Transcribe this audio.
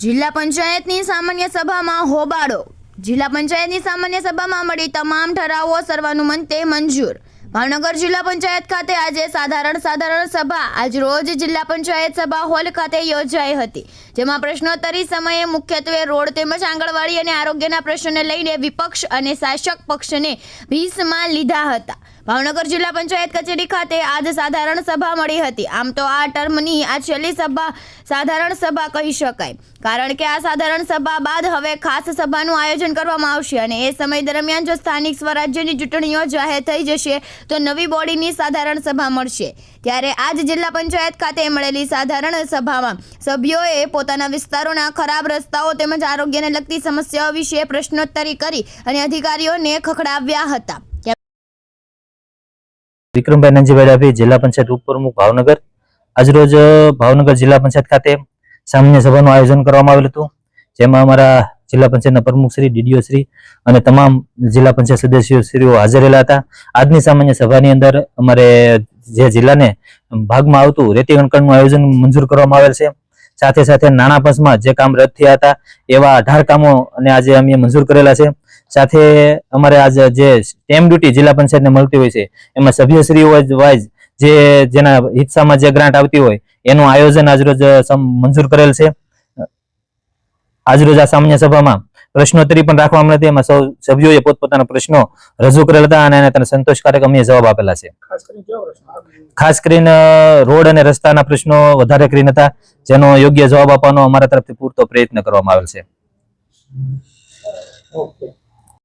જિલ્લા પંચાયતની સામાન્ય સભામાં હોબાળો. જિલ્લા પંચાયતની સામાન્ય સભામાં મળી તમામ ઠરાવો સર્વાનુમતે મંજૂર. ભાવનગર જિલ્લા પંચાયત ખાતે આજે સાધારણ સાધારણ સભા, આજ રોજ જિલ્લા પંચાયત સભા હોલ ખાતે યોજાઈ હતી, જેમાં પ્રશ્નોત્તરી સમયે મુખ્યત્વે રોડ તેમજ આંગણવાડી અને આરોગ્યના પ્રશ્નોને લઈને વિપક્ષ અને શાસક પક્ષને ભીસમાં લીધા હતા. ભાવનગર જિલ્લા પંચાયત કચેરી ખાતે આજ સાધારણ સભા મળી હતી. આમ તો આ ટર્મની આ છેલ્લી સભા સાધારણ સભા કહી શકાય. કારણ કે આ સાધારણ સભા બાદ હવે ખાસ સભાનું આયોજન કરવામાં આવશે અને એ સમય દરમિયાન જો સ્થાનિક સ્વરાજ્યની ચૂંટણીઓ જાહેર થઈ જશે તો નવી બોડીની સાધારણ સભા મળશે. ત્યારે આજ જિલ્લા પંચાયત ખાતે મળેલી સાધારણ સભામાં સભ્યોએ પોતાના વિસ્તારોના ખરાબ રસ્તાઓ તેમજ આરોગ્યને લગતી સમસ્યાઓ વિશે પ્રશ્નોત્તરી કરી અને અધિકારીઓને ખખડાવ્યા હતા. વિક્રમભાઈ નંજીભાઈ જિલ્લા પંચાયત ઉપપ્રમુખ ભાવનગર. આજરોજ ભાવનગર જિલ્લા પંચાયત ખાતે સામાન્ય સભાનું આયોજન કરવામાં આવેલું હતું. જેમાં અમારા જિલ્લા પંચાયતના પ્રમુખ શ્રી, ડીડીઓ શ્રી અને તમામ જિલ્લા પંચાયત સદસ્યો શ્રીઓ હાજર રહેલા હતા. આજની સામાન્ય સભાની અંદર અમારે જે જિલ્લાને ભાગમાં આવતું રેતી કણકણનું આયોજન મંજૂર કરવામાં આવેલ છે. સાથે સાથે નાણાં પંચમાં જે કામ રદ થયા હતા એવા અઢાર કામો અને આજે અમે મંજૂર કરેલા છે. સાથે અમારે આજે જે સ્ટેમ્પ ડ્યુટી જિલ્લા પંચાયતને મળતી હોય છે, એમાં સભ્યશ્રીઓ વાઇઝ જે, જેના હિસ્સામાં જે ગ્રાન્ટ આવતી હોય, એનું આયોજન આજરોજ મંજૂર કરેલ છે. આજરોજ આ સામાન્ય સભામાં પ્રશ્નોત્તરી પણ રાખવામાં હતી એમાં સૌ સભ્યોએ પોતપોતાના પ્રશ્નો રજૂ કરેલા હતા અને એને સંતોષકારક અમે જવાબ આપેલા છે. ખાસ કરીને રોડ અને રસ્તાના પ્રશ્નો વધારે કરીને હતા જેનો યોગ્ય જવાબ આપવાનો અમારા તરફથી પૂરતો પ્રયત્ન કરવામાં આવેલ છે. ઓકે.